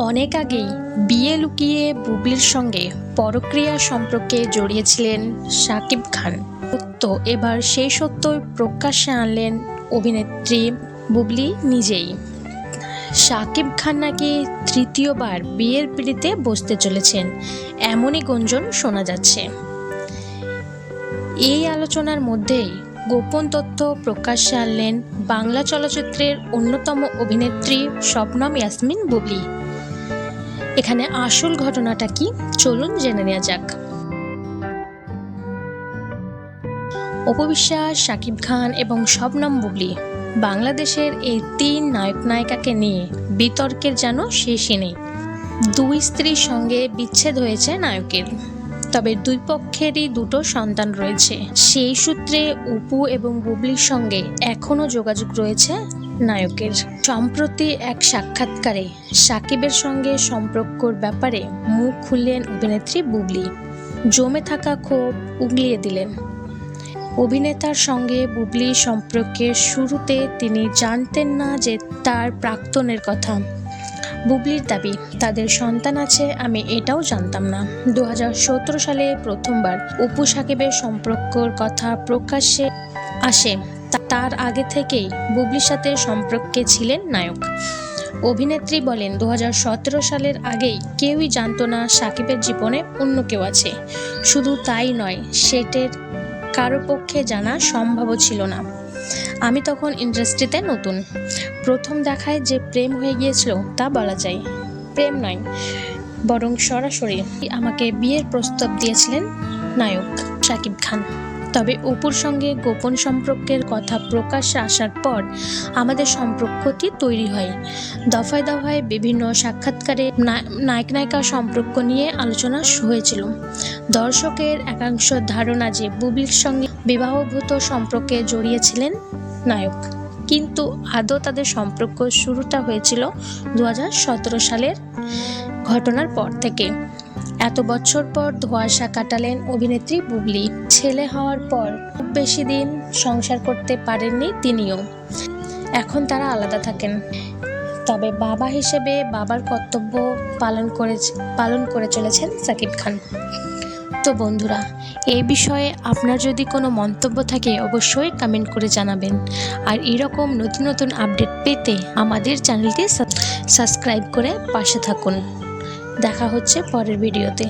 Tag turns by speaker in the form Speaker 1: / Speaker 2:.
Speaker 1: অনেক আগেই বিয়ে লুকিয়ে বুবলির সঙ্গে পরক্রিয়া সম্পর্কে জড়িয়েছিলেন শাকিব খান। তো এবার সেই সত্য প্রকাশ্যে আনলেন অভিনেত্রী বুবলি নিজেই। শাকিব খান নাকি তৃতীয়বার বিয়ের পিড়িতে বসতে চলেছেন, এমনই গুঞ্জন শোনা যাচ্ছে। এই আলোচনার মধ্যেই গোপন তথ্য প্রকাশ্যে আনলেন বাংলা চলচ্চিত্রের অন্যতম অভিনেত্রী স্বপ্নম ইয়াসমিন বুবলি। এখানে আসল ঘটনাটা কি? চলুন জেনে নেওয়া যাক। অপবিশ্বাস শাকিব খান এবং শবনম বুবলি বাংলাদেশের এই তিন নায়ক নায়িকাকে নিয়ে বিতর্কের যেন শেষই নেই। দুই স্ত্রীর সঙ্গে বিচ্ছেদ হয়েছে নায়কের। তবে দুই পক্ষেরই দুটো সন্তান রয়েছে। সেই সূত্রে উপু এবং বুবলির সঙ্গে এখনও যোগাযোগ রয়েছে নায়কের। সম্প্রতি এক সাক্ষাৎকারে সাকিবের সঙ্গে সম্পর্কর ব্যাপারে মুখ খুললেন অভিনেত্রী বুবলি। জমে থাকা ক্ষোভ উগলিয়ে দিলেন। অভিনেতার সঙ্গে বুবলির সম্পর্কের শুরুতে তিনি জানতেন না যে তার প্রাক্তনের কথা। বুবলির দাবি, তাদের সন্তান আছে, আমি এটাও জানতাম না। দু হাজার সতেরো সালে প্রথমবার অপু সাকিবের সম্পর্কর কথা প্রকাশ্যে আসে। তার আগে থেকেই বুবলির সাথে সম্পর্কে ছিলেন নায়ক। অভিনেত্রী বলেন দু হাজার সতেরো সালের আগেই কেউই জানতো না সাকিবের জীবনে অন্য কেউ আছে। শুধু তাই নয়, সেটের কারও পক্ষে জানা সম্ভবও ছিল না। আমি তখন ইন্ডাস্ট্রিতে নতুন। প্রথম দেখায় যে প্রেম হয়ে গিয়েছিল তা বলা যায়। প্রেম নয়, বরং সরাসরি আমাকে বিয়ের প্রস্তাব দিয়েছিলেন নায়ক শাকিব খান। তবে অপুর সঙ্গে গোপন সম্পর্কের কথা প্রকাশ্যে আসার পর আমাদের সম্পর্কটি তৈরি হয়। দফায় দফায় বিভিন্ন সাক্ষাৎকারে নায়ক নায়িকা সম্পর্ক নিয়ে আলোচনা হয়েছিল। দর্শকের একাংশ ধারণা যে বুবলির সঙ্গে বিবাহভূত সম্পর্কে জড়িয়েছিলেন নায়ক। কিন্তু আদৌ তাদের সম্পর্ক শুরুটা হয়েছিল দু হাজার সতেরো সালের ঘটনার পর থেকে। এত বছর পর ধোঁয়াশা কাটালেন অভিনেত্রী বুবলি। ছেলে হওয়ার পর খুব বেশি দিন সংসার করতে পারেননি তিনিও। এখন তারা আলাদা থাকেন। তবে বাবা হিসেবে বাবার কর্তব্য পালন করে পালন করে চলেছেন সাকিব খান। তো বন্ধুরা এই বিষয়ে আপনার যদি কোনো মন্তব্য থাকে অবশ্যই কমেন্ট করে জানাবেন। আর এরকম নতুন নতুন আপডেট পেতে আমাদের চ্যানেলটি সাবস্ক্রাইব করে পাশে থাকুন। দেখা হচ্ছে পরের ভিডিওতে